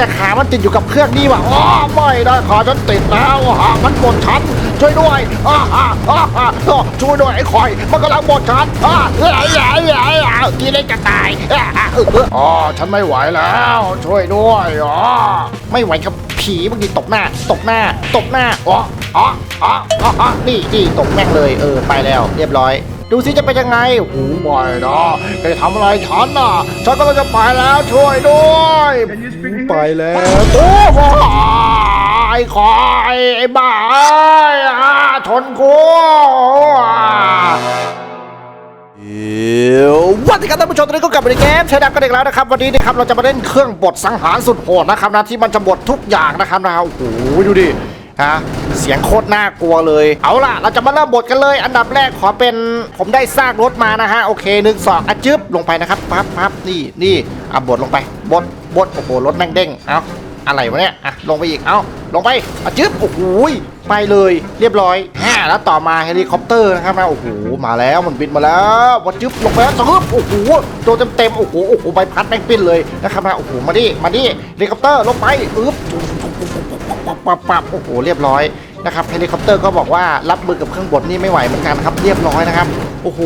แต่ขามันติดอยู่กับเครื่องนี่ว่ะอ๋อไม่ได้ขาฉันติดแล้วฮะมันบดฉันช่วยด้วยอ่าอ่าอ่าอ่าช่วยด้วยไอ้คอย มันกำลังบดฉันอ่าเฮ้ยเฮ้ยเฮ้ยกินได้จะตายอ๋อฉันไม่ไหวแล้ว ช่วยด้วยอ๋อไม่ไหวกับผีเมื่อกี้ตบหน้า ตบหน้า ตบหน้าอ๋ออ๋ออ๋ออ๋ออ๋อนี่นี่ตบแม่งเลย เออ ไปแล้ว เรียบร้อย ดูสิจะเป็นยังไงโอ้โหบ่อยนะแกจะทำอะไรฉันน่ะ ฉันก็จะไปแล้วช่วยด้วยไปแล้วโอ้โหไอ้คอยไอ้บ้าอ้อาชนกูอ่าวันที่ครับท่านผู้ชมตอนนี้ก็กลับมาในเกมใช้ดับกันอีกแล้วนะครับ วันนี้นะครับเราจะมาเล่นเครื่องบดสังหารสุดโหดนะครับนะที่มันจะบดทุกอย่างนะครับนะโอ้โหดูดิ ฮะเสียงโคตรน่ากลัวเลย เอาล่ะ เราจะมาเริ่มบทกันเลย อันดับแรกขอเป็นผมได้ซากรถมานะฮะ โอเคหนึ่งสองอะจึ๊บลงไปนะครับปั๊บปั๊บนี่นี่อะบดลงไปบดบดโอ้โหรถแม่งเด้งเอาอะไรวะเนี่ยอะลงไปอีกเอาลงไปอะจึ๊บโอ้โหไปเลยเรียบร้อยฮะแล้วต่อมาเฮลิคอปเตอร์นะครับนะโอ้โหมาแล้วมันบินมาแล้ววัดจึ๊บลงไปแล้วจึ๊บโอ้โหโดนเต็มเต็มโอ้โหโอ้โหใบพัดแม่งปิ้นเลยนะครับนะโอ้โหมาดิมาดิเฮลิคอปเตอร์ลงไปอึ๊บ ปับปับปับโอ้โหเรียบร้อยนะครับเฮลิคอปเตอร์ก็บอกว่ารับมือกับเครื่องบดนี่ไม่ไหวเหมือนกันครับเรียบร้อยนะครับโอ้โห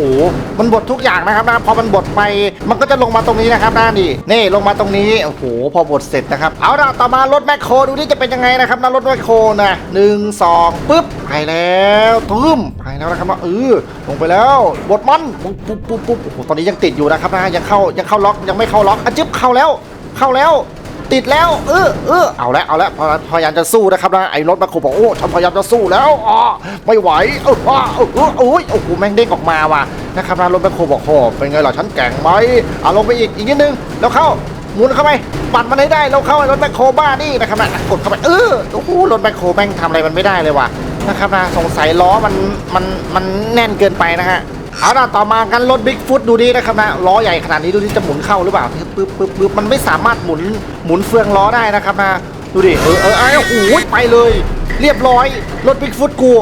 มันบดทุกอย่างนะครับนะพอมันบดไปมันก็จะลงมาตรงนี้นะครับนะนี่นี่ลงมาตรงนี้โอ้โหพอบดเสร็จนะครับเอาล่ะต่อมารถแมคโครดูนี่จะเป็นยังไงนะครับนะรถแมคโครนะหนึ่งสองปึ๊บไปแล้วทึมไปแล้วนะครับนะเออลงไปแล้วบดมันปุ๊บปุ๊บปุ๊บปุ๊บโอ้โหตอนนี้ยังติดอยู่นะครับนะยังเข้ายังเข้าล็อกยังไม่เข้าล็อกอะจึ๊บเข้าแล้วเข้าแล้ว ติดแล้วเออเออเอาล้วเอาล้วพอพยายามจะสู้นะครับนะไอ้รถแมคโครบอกโอ้ฉันพยายามจะสู้แล้วอ๋อไม่ไหวเอออ้อเออเออโอ้ยโอ้โหแม่งเด้งออกมาว่ะนะครับนะรถแมคโครบอกโอ้เป็นไงล่ะฉันแก่งไหมเอาลงไปอีกอีกนิดนึงแล้วเข้าหมุนเข้าไปปัดมันให้ได้แล้วเข้าไอ้รถแมคโคบ้านี่นะครับนะกดเข้าไปเออโอ้โหรถแมคโคแม่งทำอะไรมันไม่ได้เลยว่ะนะครับนะสงสัยล้อมันมันมันแน่นเกินไปนะฮะ เอาล่ะต่อมากันรถบิ๊กฟุตดูดีนะครับนะล้อใหญ่ขนาดนี้ดูที่จะหมุนเข้าหรือเปล่าปึ๊บปึ๊บปึ๊บมันไม่สามารถหมุนหมุนเฟืองล้อได้นะครับนะดูดิเออเออไอ้โอ้ยไปเลย เรียบร้อยรถบิ๊กฟุตกู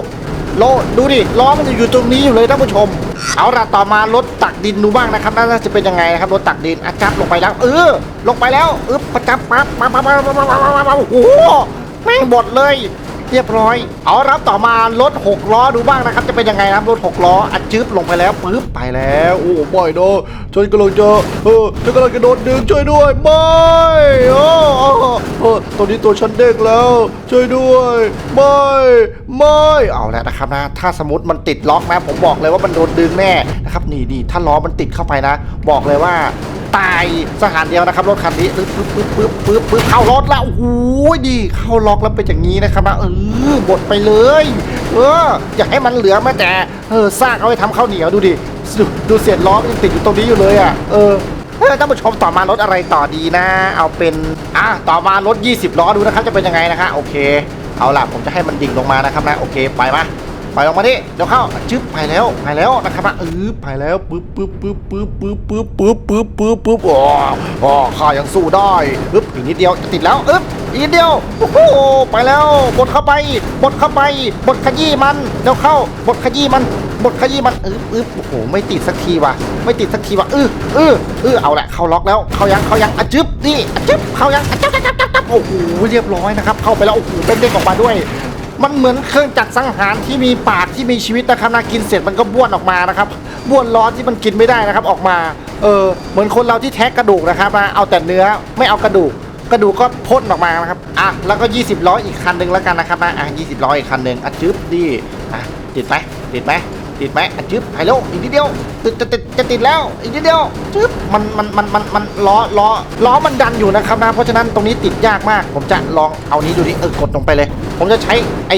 ล้อดูดิล้อมันอยู่ตรงนี้อยู่เลยท่านผู้ชม เอาล่ะต่อมารถตักดินดูบ้างนะครับน่าจะเป็นยังไงนะครับรถตักดินอัดจับลงไปแล้ว เออ ลงไปแล้วอึ๊บประจับปั๊บปั๊บปั๊บปั๊บปั๊บปั๊บปั๊บโอ้โหแม่งบดเลย เรียบร้อย เอารับต่อมารถ6ล้อดูบ้างนะครับ จะเป็นยังไงนะครับรถ6ล้ออัดจึ๊บลงไปแล้วปึ๊บไปแล้วโอ้บ่อยโดฉันกำลังจะเออฉันกำลังจะโดนดึงช่วยด้วยไม่โอ้เออตอนนี้ตัวฉันเด้งแล้ว ช่วยด้วยไม่ไม่เอาแล้วนะครับนะ ถ้าสมมติมันติดล็อกนะผมบอกเลยว่ามันโดนดึงแน่นะครับนี่นี่ถ้าล้อมันติดเข้าไปนะ บอกเลยว่า ตายสถานเดียวนะครับรถคันนี้ปึ๊บปึ๊บปึ๊บปึ๊บปึ๊บปึ๊บเข้ารถแล้วโอ้โหดีเข้าล็อกแล้วเป็นอย่างนี้นะครับเออบดไปเลย เอออยากให้มันเหลือแม้แต่เออซากเอาไปทำข้าวเหนียวดูดิดูดูเศษล้อมันยังติดอยู่ตรงนี้อยู่เลยอะเออเออท่านผู้ชมต่อมารถอะไรต่อดีนะ เอาเป็นอะต่อมารถ 20 ล้อดูนะครับจะเป็นยังไงนะคะโอเค เอาล่ะผมจะให้มันดิ่งลงมานะครับนะโอเคไปมา ปลงมาดิเดี๋ยวเข้าจึ๊บไปแล้วไปแล้วนะครับเออไปแล้วปึ๊บปึ๊บปึ๊บปึ๊บปึ๊บปึ๊บปึ๊บปึ๊บปึ๊บปึ๊บอ๋ออ๋อข้ายังสู้ได้ปึ๊บอีกนิดเดียวจะติดแล้วอึ๊บอีกนิดเดียวโอ้โหไปแล้วบดเข้าไปบดเข้าไปบดขยี้มันเดี๋ยวเข้าบดขยี้มันบดขยี้มันอึ๊บอึ๊บโอ้โหไม่ติดสักทีว่ะไม่ติดสักทีว่ะเออเออเออเอาแหละเข้าล็อกแล้วเข้ายังเข้ายังอะจึ๊บนี่อะจึ๊บเข้ายังอะจับจับจับจับโอ้โหเรียบร้อยนะครับเข้าไปแล้วโอ้โหเป็นเด้งออกมาด้วย มันเหมือนเครื่องจักรสังหารที่มีปากที่มีชีวิตนะครับนะกินเสร็จมันก็บ้วนออกมานะครับบ้วนร้อนที่มันกินไม่ได้นะครับออกมาเออเหมือนคนเราที่แท็กกระดูกนะครับนะเอาแต่เนื้อไม่เอากระดูกกระดูกก็พ่นออกมานะครับอะแล้วก็ 20ล้ออีกคันหนึ่งแล้วกันนะครับนะอะ20ล้ออีกคันหนึ่งอะจึ๊บดีอะติดไหมติดไหม ติดไหมอะจึ๊บไปแล้วอีกนิดเดียวติดจะติดจะติดแล้วอีกนิดเดียวจึ๊บมันมันมันมันมันล้อล้อล้อมันดันอยู่นะครับนะเพราะฉะนั้นตรงนี้ติดยากมาก ผมจะลองเอานี้ดูดิเออกดลงไปเลย ผมจะใช้ไอ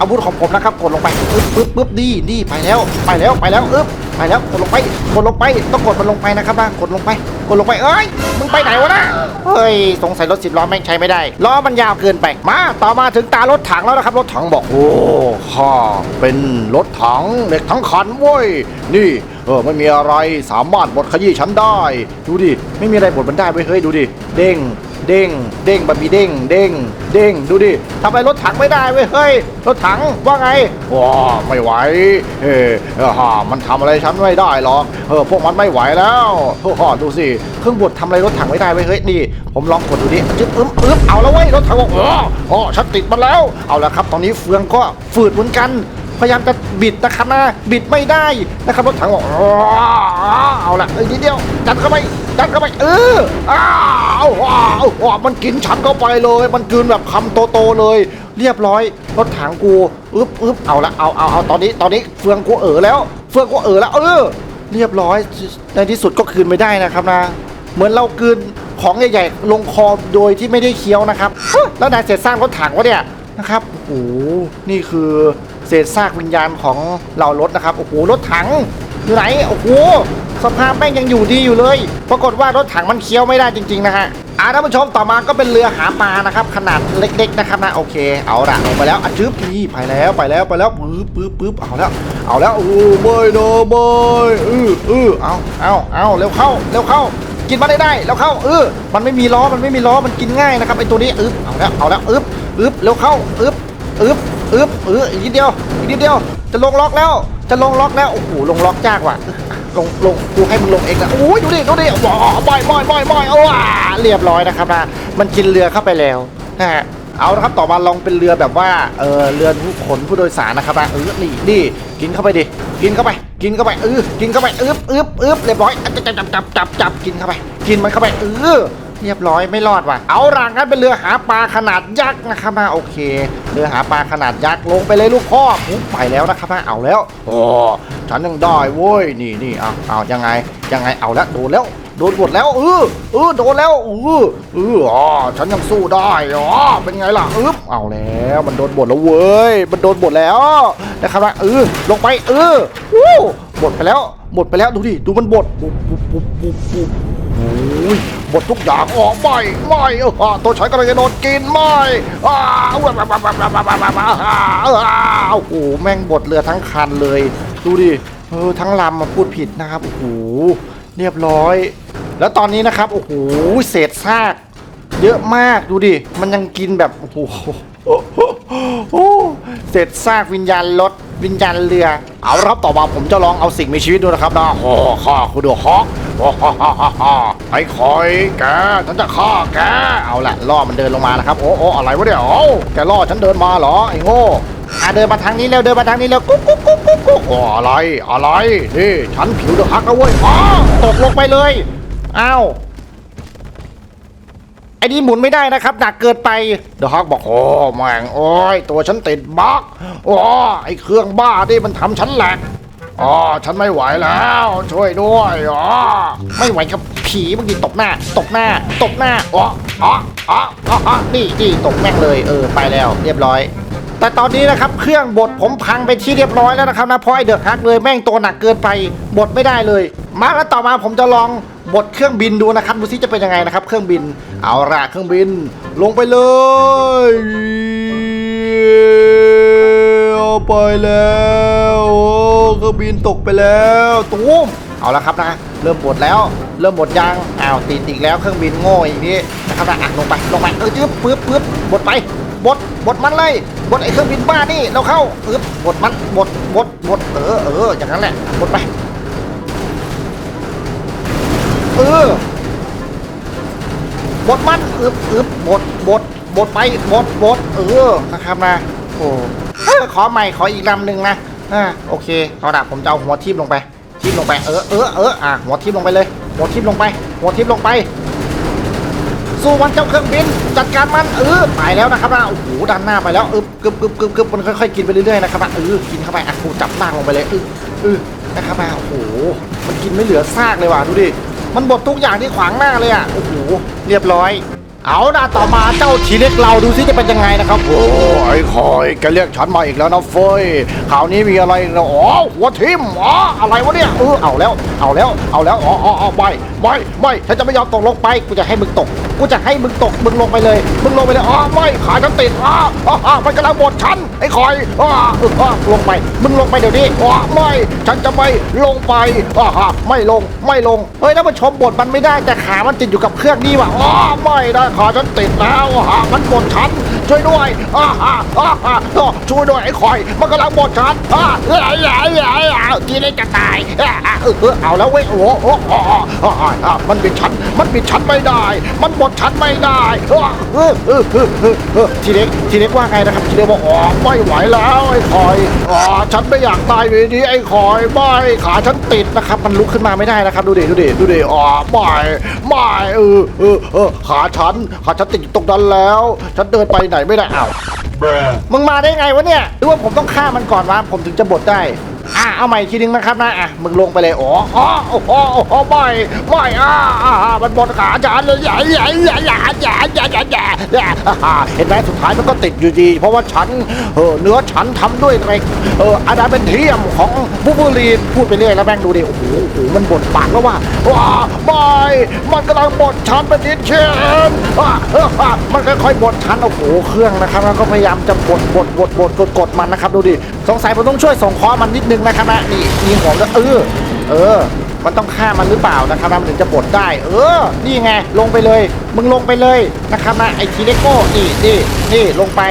อาวุธของผมนะครับกดลงไปปึ๊บปึ๊บปึ๊บดีดีไปแล้วไปแล้วไปแล้วอึ๊บไปแล้วกดลงไปกดลงไปต้องกดมันลงไปนะครับนะกดลงไปกดลงไปเอ้ยมึงไปไหนวะนะเฮ้ยสงสัยรถสิบล้อแม่งใช้ไม่ได้ล้อมันยาวเกินไป มาต่อมาถึงตารถถังแล้วนะครับ รถถังบอกโอ้ข้าเป็นรถถังเด็กทั้งคันเว้ยนี่เออไม่มีอะไรสามารถบดขยี้ฉันได้ ดูดิไม่มีอะไรบดมันได้เว้ยเฮ้ยดูดิเด้ง เด้ง เด้งบะหมี่เด้ง เด้ง เด้ง ดูดิทำไมรถถังไม่ได้เว้ย เฮ้ย รถถังว่าไงว้าไม่ไหว เออเอฮ่ามันทำอะไรฉันไม่ได้หรอก เออ พวกมันไม่ไหวแล้วโอ้โหดูสิ เครื่องบดทำอะไรรถถังไม่ได้เว้ย เฮ้ย นี่ ผมลองกดดูดิจึ๊บอึ๊บอึ๊บเอาแล้วเว้ย รถถังบอกอ๋ออ๋อฉันติดมันแล้ว เอาแล้วครับ ตอนนี้เฟืองก็ฝืดเหมือนกัน พยายามจะบิดนะครับนะบิดไม่ได้นะครับรถถังบอกเอาละเอ้ยนิดเดียวดันเข้าไปดันเข้าไปเอออ้าว้าวมันกินฉันเข้าไปเลย มันกลืนแบบคำโตๆเลย เรียบร้อยรถถังกูอึ๊บอึ๊บเอาละเอาเอาเอาตอนนี้ตอนนี้เฟืองกูเออแล้ว เฟืองกูเออแล้วเออเรียบร้อยในที่สุดก็คืนไม่ได้นะครับนะ เหมือนเรากลืนของใหญ่ๆลงคอโดยที่ไม่ได้เคี้ยวนะครับแล้วนายเสร็จสร้างรถถังวะเนี่ยนะครับโอ้โหนี่คือ เศษซากวิญญาณของเรารถนะครับ โอ้โห รถถังอยู่ไหน โอ้โห สภาพแม่งยังอยู่ดีอยู่เลย ปรากฏว่ารถถังมันเคี้ยวไม่ได้จริง ๆ นะฮะอ่าท่านผู้ชมต่อมาก็เป็นเรือหาปลานะครับ ขนาดเล็ก ๆ นะครับนะ โอเค เอาละลงไปแล้วอะจึ๊บนี่ไปแล้วไปแล้วไปแล้วปึ๊บปึ๊บปึ๊บเอาแล้ว เอาแล้ว โอ้ไม่นะไม่เออเออเอาเอาเอาเร็วเข้าเร็วเข้ากินมาได้ได้แล้วเข้าเออมันไม่มีล้อมันไม่มีล้อมันกินง่ายนะครับไอตัวนี้อึบเอาแล้วเอาแล้วอึบอึบเร็วเข้าอึบอึบ อึบเอออีกนิดเดียวอีกนิดเดียว จะลงล็อกแล้ว จะลงล็อกแล้ว โอ้โห ลงล็อกยากว่ะ ลง ลง กูให้มึงลงเองนะโอ้ยดูดิ ดูดิว้บ่อยบ่อยบ่อยบ่อยเอาว่ะเรียบร้อยนะครับนะ มันกินเรือเข้าไปแล้วนะฮะเอาละครับ ต่อมาลองเป็นเรือแบบว่า เออเรือผู้ขนผู้โดยสารนะครับนะเออนี่นี่กินเข้าไปดิ กินเข้าไป กินเข้าไปเออกินเข้าไปอึ๊บอึ๊บอึ๊บเรียบร้อย จับจับจับจับจับกินเข้าไป กินมันเข้าไปเออ เรียบร้อยไม่รอดว่ะ เอาล่ะงั้นเป็นเรือหาปลาขนาดยักษ์นะครับนะโอเค เรือหาปลาขนาดยักษ์ลงไปเลยลูกพ่อปุ๊บไปแล้วนะครับนะเอาแล้วโอ้ฉันยังได้เว้ยนี่นี่เอาเอายังไงยังไงเอาแล้วโดนแล้วโดนหมดแล้วเออเออโดนแล้วเออเอออ๋อฉันยังสู้ได้อ๋อเป็นไงล่ะอึ๊บเอาแล้วมันโดนบดแล้วเว้ยมันโดนบดแล้วนะครับนะเออลงไปเออวู้บดไปแล้วหมดไปแล้วดูดิดูมันบดปุ๊บปุ๊บปุ๊บปุ๊บปุ๊บ อ้ยบดทุกอย่างออกไม่ไม่เออตัวฉันกำลังจะโดนกินไม่อ้าวว้าวว้าวว้าวว้าวว้าวว้าวโอ้โหแม่งบดเรือทั้งคันเลย ดูดิเออทั้งลำมาพูดผิดนะครับโอ้โหเรียบร้อย แล้วตอนนี้นะครับโอ้โหเศษซาก เยอะมากดูดิมันยังกินแบบโอ้โหเศษซากวิญญาณรถวิญญาณเรือ เอาครับต่อมาผมจะลองเอาสิ่งมีชีวิตดูนะครับนะโอ้ข้าคุณดูฮอก โอ้าฮ่าฮ่าฮ่าไอ้คอยแกฉันจะฆ่าแกเอาละล่อมันเดินลงมานะครับโอ้โอ้อะไรวะเนี่ยโอ้แกล่อฉันเดินมาเหรอไอ้โง่อะเดินมาทางนี้เร็วเดินมาทางนี้เร็วกุ๊กกุ๊กกุ๊กกุ๊กกุ๊กโอ้อะไรอะไรนี่ฉันผิวเดือดฮักนะเว้ยอ้าตกลงไปเลยอ้าวไอ้นี่หมุนไม่ได้นะครับหนักเกินไปเดอะฮักบอกโอ้แม่งโอ้ยตัวฉันติดบั๊กโอ้ไอ้เครื่องบ้านี่มันทำฉันแหลก อ๋อฉันไม่ไหวแล้ว ช่วยด้วยอ๋อไม่ไหวกับผีเมื่อกี้ตกหน้าตกหน้าตกหน้าอ๋ออ๋ออ๋ออ๋อนี่นี่ตกแม่งเลยเออไปแล้ว เรียบร้อยแต่ตอนนี้นะครับเครื่องบดผมพังไปที่เรียบร้อยแล้วนะครับนะเพราะไอเดือดฮักเลยแม่งตัวหนักเกินไปบดไม่ได้เลย มาแล้วต่อมาผมจะลองบดเครื่องบินดูนะครับดูซิจะเป็นยังไงนะครับ เครื่องบินเอาละเครื่องบิน ลงไปเลย เอาไปแล้วโอ้เครื่องบินตกไปแล้วตุ้มเอาละครับนะ เริ่มบดแล้ว เริ่มบดยางอ้าวติดอีกแล้วเครื่องบินโง่อีกนี้นะครับนะอะลงไปลงไปเออจึ๊บปึ๊บปึ๊บบดไปบดบดมันเลยบดไอ้เครื่องบินบ้านี่เราเข้าอึบบดมันบดบดบดเออเอออย่างนั้นแหละบดไปเออบดมันอึบอึบบดบด บดไปบดบดเออนะครับนะโอ้ขอใหม่ขออีกลำหนึ่งนะอ่าโอเคเอาละผมจะเอาหัวทิ่มลงไปทิ่มลงไปเออเออเอออะหัวทิ่มลงไปเลย หัวทิ่มลงไป หัวทิ่มลงไป สู้มันเจ้าเครื่องบิน จัดการมันเออไปแล้วนะครับนะโอ้โหด้านหน้าไปแล้วเอึบกึบกึบกึบกึบมันค่อยๆกินไปเรื่อยๆนะครับนะเออกินเข้าไปอะกูจับล่างลงไปเลยเออเออนะครับนะโอ้โหมันกินไม่เหลือซากเลยว่ะดูดิมันบดทุกอย่างที่ขวางหน้าเลยอะโอ้โหเรียบร้อย เอาด่าต่อมาเจ้าทีเล็กเราดูซิจะเป็นยังไงนะครับ โอ้ไอ้คอยแกเรียกฉันมาอีกแล้วนะเฟยคราวนี้มีอะไรนะอ๋อหัวทิมอ๋ออะไรวะเนี่ยเออเอาแล้ว เอาแล้วเอาแล้วอ๋ออ๋อไม่ไม่ไม่ฉันจะไม่ยอมตกลงไปกูจะให้มึงตกกูจะให้มึงตกมึงลงไปเลยมึงลงไปเลยอ๋อไม่ขาฉันติดอ๋ออ๋ออ๋อมันกำลังบดฉันไอ้คอยอ๋ออ๋อลงไปมึงลงไปเดี๋ยวนี้อ๋อไม่ฉันจะไม่ลงไปอ๋อไม่ลงไม่ลงเฮ้ยถ้ามันชมบดมันไม่ได้แต่ขามันติดอยู่กับเครื่องนี่ว่ะอ๋อไม่นะขาฉันติดแล้วอ่ามันบดฉัน ช่วยด้วยอ่าอ่าอ่าช่วยด้วยไอ้คอย มันกำลังบดฉันอ่าเอ้ยเอ้ยเอ้ยเอ้ยเอ้ยทีนี้จะตายอ่าเออเอาแล้วเว้ยโอ้โหอ้โหอ่าอ่าอ่าอ่ามันบิดฉัน มันบิดฉันไม่ได้ มันบดฉันไม่ได้เออเออเออเออทีเล็กทีเล็กว่าไงนะครับทีเล็กบอกอ๋อไม่ไหวแล้วไอ้คอยอ๋อฉันไม่อยากตายเลยนี้ไอ้คอยไม่ขาฉันติดนะครับมันลุกขึ้นมาไม่ได้นะครับ ดูดิดูดิดูดิอ๋อไม่ไม่เออเออเออขาฉันขาฉันติดอยู่ตรงนั้นแล้ว ฉันเดินไปไหนไม่ได้อ้าว Bruh. มึงมาได้ไงวะเนี่ยหรือว่าผมต้องฆ่ามันก่อนวะผมถึงจะบดได้ อะเอาใหม่ทีนึงนะครับนะอะมึงลงไปเลยอ๋ออ๋อโอ้โหโอ้โหไม่ไม่อ่าอ่ามันบดขาฉันเลยใหญ่ใหญ่ใหญ่ใหญ่ใหญ่ใหญ่ใหญ่ใหญ่ใหญ่อ่าเห็นไหมสุดท้ายมันก็ติดอยู่ดี เพราะว่าฉันเออเนื้อฉันทำด้วยเหล็กเอออาดาเป็นเทียมของบูบูลีนพูดไปเรื่อยแล้วแม่งดูดิโอ้โหโอ้โหมันบดปากแล้วว่าว้าไม่มันกำลังบดฉันเป็นนิดเชนอ่อออ่ามันค่อยๆบดฉันโอ้โหเครื่องนะครับแล้วก็พยายามจะบดบดบดบดกดกดมันนะครับดูดิสงสัยผมต้องช่วยส่งคอมันนิดนึงนะครับนะนี่มีหัวแล้วเออเออ มันต้องฆ่ามันหรือเปล่านะครับนะมันถึงจะบดได้ เออ นี่ไงลงไปเลย มึงลงไปเลยนะครับนะไอทีเลโก้นี่นี่นี่ลงไป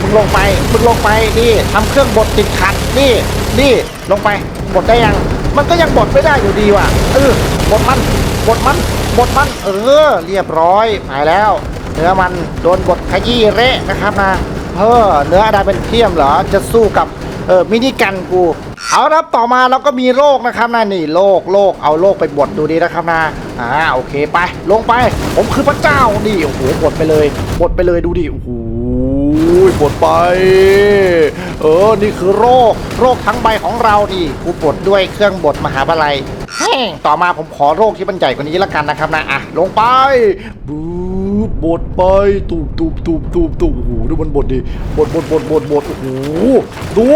มึงลงไปมึงลงไปนี่ทำเครื่องบดติดขัดนี่นี่ลงไปบดได้ยัง มันก็ยังบดไม่ได้อยู่ดีว่ะเออบดมันบดมันบดมัน เออ เรียบร้อยไปแล้ว เนื้อมันโดนบดขยี้เละนะครับนะเออเนื้ออะไรเป็นเทียมเหรอจะสู้กับเออมินิกันกู เอาละต่อมาเราก็มีโรคนะครับนะนี่โรคโรคเอาโรคไปบดดูดีนะครับนะอ่าโอเคไป ลงไป ผมคือพระเจ้านี่โอ้โหบดไปเลยบดไปเลยดูดิโอ้โหบดไป เออ นี่คือโรค โรคทั้งใบของเราดิกูบดด้วยเครื่องบดมหาบัลลัยต่อมาผมขอโรคที่มันใหญ่กว่านี้ล้วกันนะครับนะ อะ ลงไปบู บบดไปตูบตูบตูบตูบตูบโอ้โหดูมันบดดิบดบดบดบดบดโอ้โหดู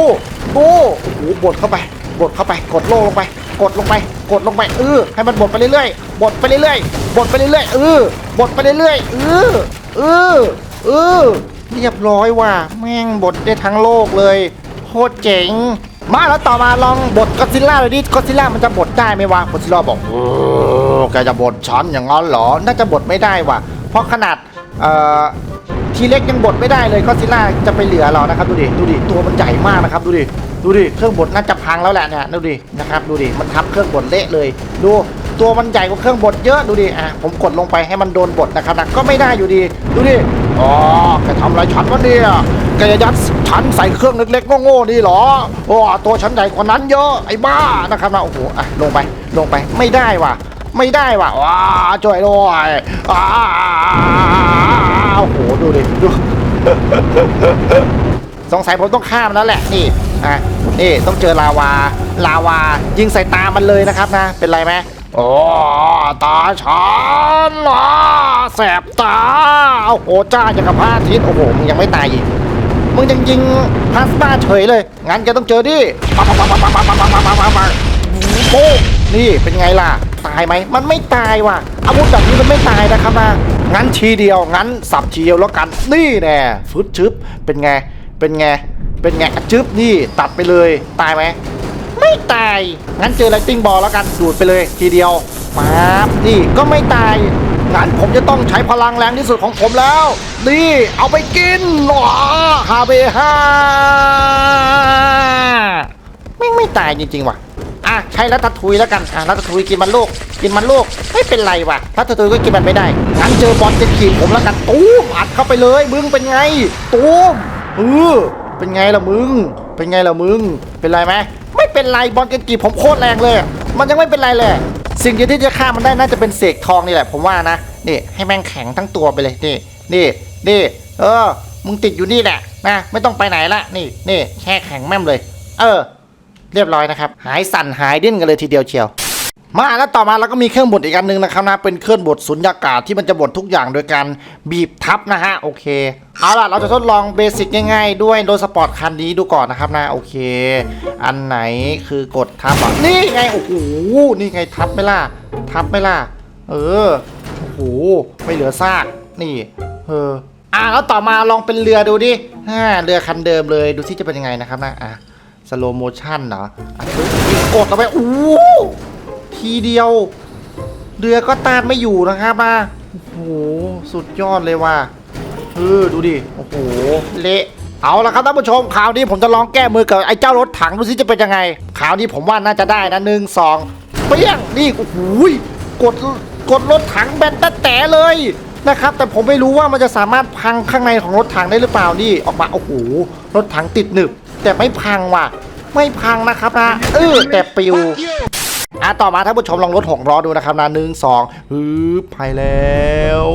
ดูโอ้โหบดเข้าไปบดเข้าไปกดโล่ลงไป กดลงไป กดลงไปเออให้มันบดไปเรื่อยๆบดไปเรื่อยๆบดไปเรื่อยๆเออบดไปเรื่อยๆเออเออเออเรียบร้อยว่ะแม่งบดได้ทั้งโลกเลยโคตรเจ๋งมาแล้วต่อมาลองบดก็อซิลล่าเลยดิก็อซิลล่ามันจะบดได้ไหมวะก็อซิลล่าบอกเออแกจะบดฉันอย่างนั้นเหรอ น่าจะบดไม่ได้ว่ะ ราะขนาดทีเล็กยังบดไม่ได้เลยก็อดซิล่าจะไปเหลือเรานะครับดูดิดูดิตัวมันใหญ่มากนะครับดูดิดูดิเครื่องบดน่าจะพังแล้วแหละเนี่ยดูดินะครับดูดิมันทับเครื่องบดเละเลย ดูตัวมันใหญ่กว่าเครื่องบดเยอะดูดิอะผมกดลงไปให้มันโดนบดนะครับนะก็ไม่ได้อยู่ดีดูดิอ๋อแกทำอะไรฉันวะเนี่ยแกจะยัดฉันใส่เครื่องเล็กๆโง่ๆนี่หรอโอ้ตัวฉันใหญ่กว่านั้นเยอะไอ้บ้านะครับนะโอ้โหอะลงไปลงไปไม่ได้ว่ะ ไม่ได้ว่ะว้าช่วยด้วยอ้าโอ้โหดูดิดูสงสัยผมต้องข้ามแล้วแหละนี่อะนี่ต้องเจอลาวา ลาวา ยิงใส่ตามันเลยนะครับนะ เป็นไรไหมโอ้ตาฉันอะแสบตาโอ้โหจ้าอย่างกับพระอาทิตย์โอ้โหมึงยังไม่ตายอีกมึงยังยิงพลาสมาเฉยเลย งั้นแกต้องเจอดิปังปังปังปังปังปังปังปังปังปังปังปังโอ้ นี่เป็นไงล่ะ ตายไหม มันไม่ตายว่ะ อาวุธแบบนี้มันไม่ตายนะครับนะงั้นทีเดียว งั้นสับทีเดียวแล้วกัน นี่แน่ฟึดชึบ เป็นไง เป็นไง เป็นไงอะจึ๊บนี่ตัดไปเลย ตายไหม ไม่ตาย งั้นเจอไลติ้งบอลแล้วกัน ดูดไปเลยทีเดียวมาบนี่ก็ไม่ตาย งั้นผมจะต้องใช้พลังแรงที่สุดของผมแล้ว นี่ เอาไปกินว้าฮาเบฮ่าไม่ไม่ตายจริงๆว่ะ อะใช้รัตทุยแล้วกันอะรัตทุยกินมันลูกกินมันลูกไม่เป็นไรว่ะรัตทุยก็กินมันไม่ได้งั้นเจอบอลจะขีดผมแล้วกันตูมอัดเข้าไปเลยมึงเป็นไงตูมเออเป็นไงล่ะมึง เป็นไงล่ะมึง เป็นไรไหมไม่เป็นไรบอลกันกีผมโคตรแรงเลย มันยังไม่เป็นไรเลย สิ่งเดียวที่จะฆ่ามันได้น่าจะเป็นเสกทองนี่แหละ ผมว่านะนี่ให้แม่งแข็งทั้งตัวไปเลยนี่นี่นี่เออ มึงติดอยู่นี่แหละนะไม่ต้องไปไหนละนี่นี่แช่แข็งแม่มเลย เออ เรียบร้อยนะครับ หายสั่นหายดิ้นกันเลยทีเดียวเชียว มาแล้วต่อมาเราก็มีเครื่องบดอีกอันหนึงนะครับนะเป็นเครื่องบดสุญญากาศที่มันจะบดทุกอย่างโดยการบีบทับนะฮะโอเคเอาล่ะเราจะทดลองเบสิกง่ายๆด้วยโดยสปอร์ตคันนี้ดูก่อนนะครับนะโอเค อันไหนคือกดทับอะนี่ไงโอ้โหนี่ไงทับไม่ล่ะทับไม่ล่ะเออโอ้โหไม่เหลือซากนี่เอออะแล้วต่อมาลองเป็นเรือดูดิอ่าเรือคันเดิมเลยดูที่จะเป็นยังไงนะครับนะอะ สโลโมชั่นเหรออะกดเอาไปโอ้ทีเดียว เรือก็ต้านไม่อยู่นะครับมาโอ้โห สุดยอดเลยว่ะเออดูดิ โอ้โห เละเอาละครับท่านผู้ชมข่าวนี้ผมจะลองแก้มือกับไอ้เจ้ารถถังดูสิจะเป็นยังไงข่าวนี้ผมว่าน่าจะได้นะหนึ่งสองเปี้ยงนี่โอ้โหยกดกดรถถังแบนแต่แต่เลย นะครับ แต่ผมไม่รู้ว่ามันจะสามารถพังข้างในของรถถังได้หรือเปล่านี่ออกมาโอ้โหรถถังติดหนึบแต่ไม่พังว่ะ ไม่พังนะครับนะเออแต่ปิวอะต่อมาท่านผู้ชมลองรถหกล้อดูนะครับนะหนึ่งสองฮึบไปแล้ว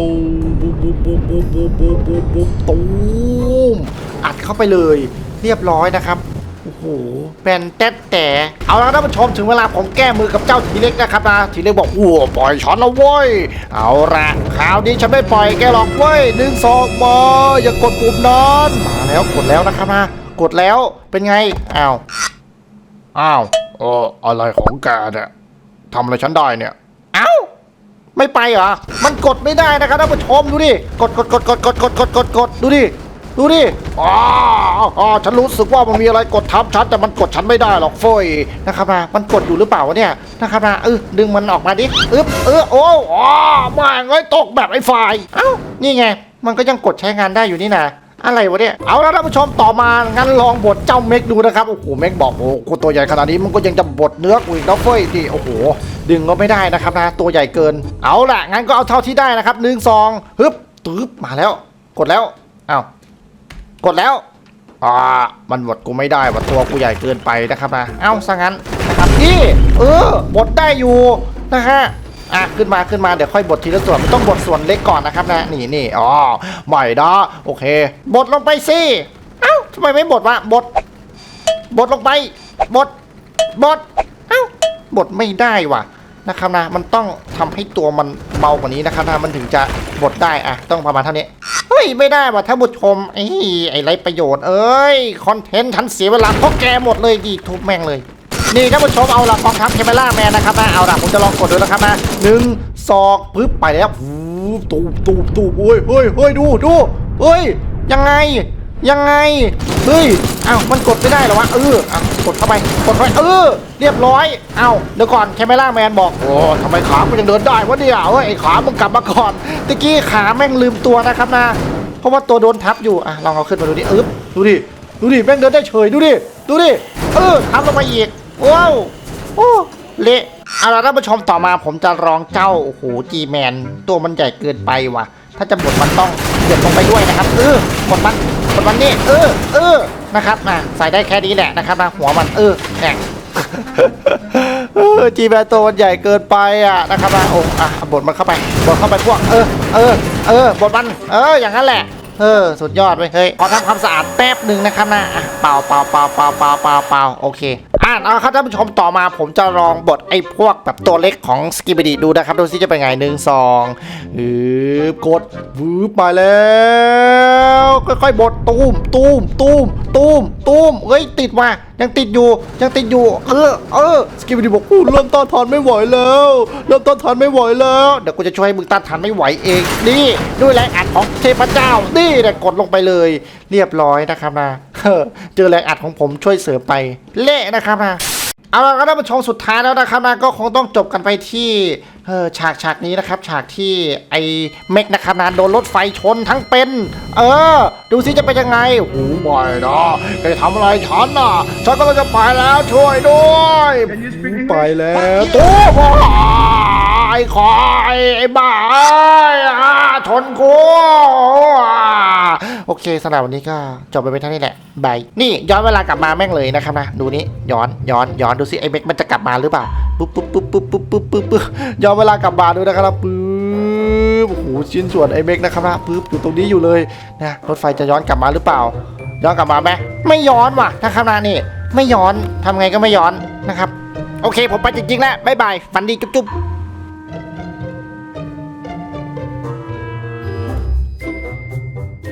ปุ๊บปุ๊บปุ๊บปุ๊บปุ๊บูบปุ๊บตูมอัดเข้าไปเลย เรียบร้อยนะครับ โหแบนแต๊แต่เอาละท่านผู้ชมถึงเวลาผมแก้มือกับเจ้าทีเล็กนะครับนะทีเล็กบอกโอ้ปล่อยช้อนแล้วเว้ยเอาละคราวนี้ฉันไม่ปล่อยแกหรอกเว้ยหนึ่งสองมาอย่ากดปุ่มนั้นมาแล้วกดแล้วนะครับนะกดแล้วเป็นไงอ้าวอ้าวเอออะไรของแกเนี่ยทำอะไรฉันได้เนี่ยเอ้าไม่ไปเหรอมันกดไม่ได้นะครับท่านผู้ชมดูดิกดกดกดกดกดกดกดกดกดดู ดูดิอ๋ออ๋อฉันรู้สึกว่ามันมีอะไรกดทับฉันแต่มันกดฉันไม่ได้หรอกเฟยนะครับนะมันกดอยู่หรือเปล่าวะเนี่ยนะครับนะเออดึงมันออกมาดิอึ๊บเออโอ้อ๋อมาเงยตกแบบไอ้ไฟเอ้านี่ไง มันก็ยังกดใช้งานได้อยู่นี่นะอะไรวะเนี่ย เอาละท่านผู้ชมต่อมา งั้นลองบดเจ้าเม็กดูนะครับ โอ้โห เม็กบอกโอ้โหกูตัวใหญ่ขนาดนี้มันก็ยังจะบดเนื้อกูอีกแล้วเฟ้ยดิโอ้โห ดึงก็ไม่ได้นะครับนะ ตัวใหญ่เกิน เอาละงั้นก็เอาเท่าที่ได้นะครับหนึ่งสองฮึบตึ๊บมาแล้ว กดแล้ว อ้าว กดแล้วอ่ามันบดกูไม่ได้ว่าตัวกูใหญ่เกินไปนะครับนะเอ้าซะงั้นนะครับนี่เออบดได้อยู่นะฮะอะขึ้นมาขึ้นมาเดี๋ยวค่อยบดทีละส่วนมันต้องบดส่วนเล็กก่อนนะครับนะนี่นี่อ๋อใหม่นะโอเค บดลงไปสิเอ้าทำไมไม่บดวะบด บดลงไป บด บด เอ้าบดไม่ได้ว่ะ นะครับนะมันต้องทำให้ตัวมันเบากว่านี้นะครับนะมันถึงจะบดได้อะต้องประมาณเท่านี้เฮ้ยไม่ได้ว่ะท่านผู้ชมไอ้ไอ้ไรประโยชน์เอ้ยคอนเทนต์ฉันเสียเวลาเพราะแกหมดเลยดีทุบแม่งเลยนี่ท่านผู้ชมเอาละกองทัพเคเมล่าแมนนะครับนะเอาละผมจะลองกดดูนะครับนะหนึ่งสองปึ๊บไปแล้วหูตูบตูบตูบเฮ้ยเฮ้ยเฮ้ยดูดูเฮ้ยยังไง ยังไง เฮ้ยอ้าวมันกดไม่ได้หรอวะ เอออะกดเข้าไป กดเข้าไปเออ เรียบร้อยอ้าวเดี๋ยวก่อนแคมเมล่าแมนบอก โอ้ทำไมขามันยังเดินได้วะเนี่ยเฮ้ยไอ้ขามึงกลับมาก่อนตะกี้ขาแม่งลืมตัวนะครับนะ เพราะว่าตัวโดนทับอยู่ อะ ลองเอาขึ้นมาดูดิอึ๊บดูดิ ดูดิ แม่งเดินได้เฉย ดูดิ ดูดิ เออทับลงมาอีก ว้าว โอ้ เละเอาละท่านผู้ชมต่อมาผมจะลองเจ้า โอ้โห จีแมน ตัวมันใหญ่เกินไปว่ะ ถ้าจะบดมันต้องเดือดลงไปด้วยนะครับ เออกดมัน กดมันนี่เออเออนะครับอะใส่ได้แค่นี้แหละนะครับนะหัวมันเออแหนเออจีแมนตัวมันใหญ่เกินไปอะนะครับนะโอ้อะบดมันเข้าไปบดเข้าไปพวก เออเออเออบดมันเอออย่างนั้นแหละ เออ สุดยอดไปเฮ้ยขอทำความสะอาดแป๊บหนึ่งนะครับนะอะเปล่าเปล่าเปล่าเปล่าเปล่าเปล่าเปล่าโอเคอ่านเอาครับท่านผู้ชมต่อมาผมจะลองบดไอ้พวกแบบตัวเล็กของสกิบดีดูนะครับ ดูซิจะเป็นไงหนึ่งสองอือกดวืบมาแล้วค่อยๆบดตูมตูมตูมตูมตูมเฮ้ยติดว่ะ ยังติดอยู่ยังติดอยู่ เออเออสกิบดีบอกอู้เริ่มต้านทานไม่ไหวแล้วเริ่มต้านทานไม่ไหวแล้วเดี๋ยวกูจะช่วยให้มึงต้านทานไม่ไหวเองนี่ด้วยแรงอัดของเทพเจ้านี่เนี่ยกดลงไปเลย เรียบร้อยนะครับนะเฮ้อเจอแรงอัดของผมช่วยเสริมไปเละนะครับนะเอาละครับท่านผู้ชมสุดท้ายแล้วนะครับนะก็คงต้องจบกันไปที่ ออฉากฉากนี้นะครับ ฉากที่ไอ้เมกนะครับนะโดนรถไฟชนทั้งเป็น เออ ดูสิจะเป็นยังไงโอ้โหบ่อยนะแกจะทำอะไรฉันน่ะฉันก็จะไปแล้วช่วยด้วยไปแล้วตัวบ้าไอ้ คอย ไอ้บ้าเอ้ยอ่าชนกูโอเคสำหรับวันนี้ก็จบไปเป็นเท่านี้แหละบายนี่ย้อนเวลากลับมาแม่งเลยนะครับนะดูนี่ย้อนย้อนย้อนดูสิไอ้เมกมันจะกลับมาหรือเปล่าปุ๊บปุ๊บปุ๊บปุ๊บปุ๊บปุ๊บปุ๊บปุ๊บย้อนเวลากลับมาดูนะครับปุ๊บโอ้โหชิ้นส่วนไอ้เมกนะครับนะปุ๊บอยู่ตรงนี้อยู่เลยนะรถไฟจะย้อนกลับมาหรือเปล่า ย้อนกลับมาไหมไม่ย้อนว่ะนะครับนะนี่ ไม่ย้อนทำไงก็ไม่ย้อนนะครับ โอเค ผมไปจริงๆแล้วบ๊ายบายฝันดีจุ๊บๆ